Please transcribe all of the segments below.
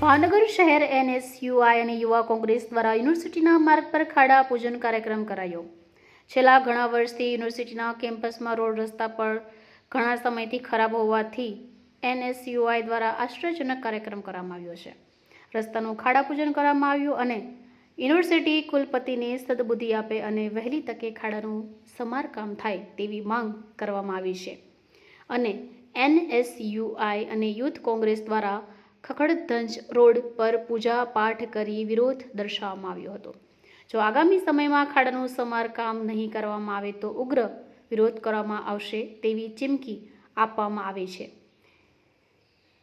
ભાવનગર શહેર એનએસયુઆઈ અને યુવા કોંગ્રેસ દ્વારા યુનિવર્સિટીના માર્ગ પર ખાડા પૂજન કાર્યક્રમ કરાયો. છેલ્લા ઘણા વર્ષથી યુનિવર્સિટીના કેમ્પસમાં રોડ રસ્તા પર ઘણા સમયથી ખરાબ હોવાથી એનએસયુઆઈ દ્વારા આશ્ચર્યજનક કાર્યક્રમ કરવામાં આવ્યો છે. રસ્તાનું ખાડા પૂજન કરવામાં આવ્યું અને યુનિવર્સિટી કુલપતિને સદબુદ્ધિ આપે અને વહેલી તકે ખાડાનું સમારકામ થાય તેવી માંગ કરવામાં આવી છે. અને એનએસયુઆઈ અને યુથ કોંગ્રેસ દ્વારા ખખડધંજ રોડ પર પૂજા પાઠ કરી વિરોધ દર્શાવવામાં આવ્યો હતો. જો આગામી સમયમાં ખાડાનું સમારકામ નહીં કરવામાં આવે તો ઉગ્ર વિરોધ કરવામાં આવશે તેવી ચીમકી આપવામાં આવે છે.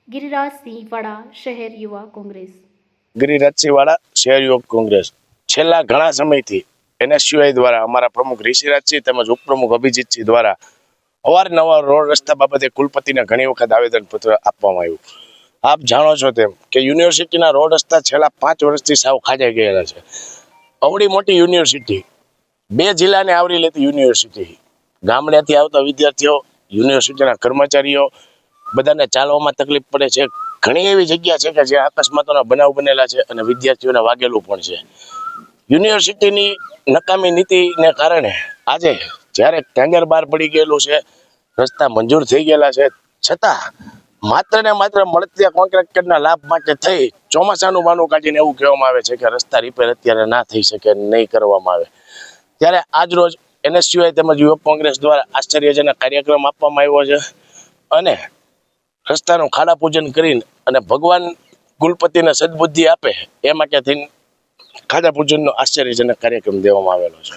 ગિરિરાજસિંહ વાળા શહેર યુવા કોંગ્રેસ. ગિરિરાજસિંહવાળા શહેર યુવક કોંગ્રેસ. છેલ્લા ઘણા સમયથી એનએસયુઆઈ દ્વારા અમારા પ્રમુખ ઋષિરાજસિંહ તેમજ ઉપપ્રમુખ અભિજીતસિંહ દ્વારા અવારનવાર રોડ રસ્તા બાબતે કુલપતિને ઘણી વખત આવેદનપત્ર આપવામાં આવ્યું. આપ જાણો છો તેમ કે યુનિવર્સિટીના રોડ રસ્તા છેલ્લા પાંચ વર્ષથી સાવ ખાજાઈ ગયેલા છે. અવડી મોટી યુનિવર્સિટી, બે જિલ્લાને આવરી લેતી યુનિવર્સિટી, ગામડેથી આવતા વિદ્યાર્થીઓ, યુનિવર્સિટીના કર્મચારીઓ, બધાને ચાલવામાં તકલીફ પડે છે. ઘણી એવી જગ્યા છે કે જે અકસ્માતોના બનાવ બનેલા છે અને વિદ્યાર્થીઓને વાગેલું પણ છે. યુનિવર્સિટીની નકામી નીતિને કારણે આજે જ્યારે ટેન્ડર બહાર પડી ગયેલું છે, રસ્તા મંજૂર થઈ ગયેલા છે. છતાં માત્ર ને માત્ર મળતી કોન્ટ્રાક્ટરના લાભ માટે થઈ ચોમાસાનું માનું કાઢીને એવું કહેવામાં આવે છે કે રસ્તા રિપેર અત્યારે ના થઈ શકે, નહીં કરવામાં આવે. ત્યારે આજ રોજ એનએસયુઆઈ તેમજ યુવક કોંગ્રેસ દ્વારા આશ્ચર્યજનક કાર્યક્રમ આપવામાં આવ્યો છે અને રસ્તાનું ખાડા પૂજન કરીને અને ભગવાન કુલપતિને સદબુદ્ધિ આપે એ માટે થઈને ખાડા પૂજનનો આશ્ચર્યજનક કાર્યક્રમ દેવામાં આવેલો છે.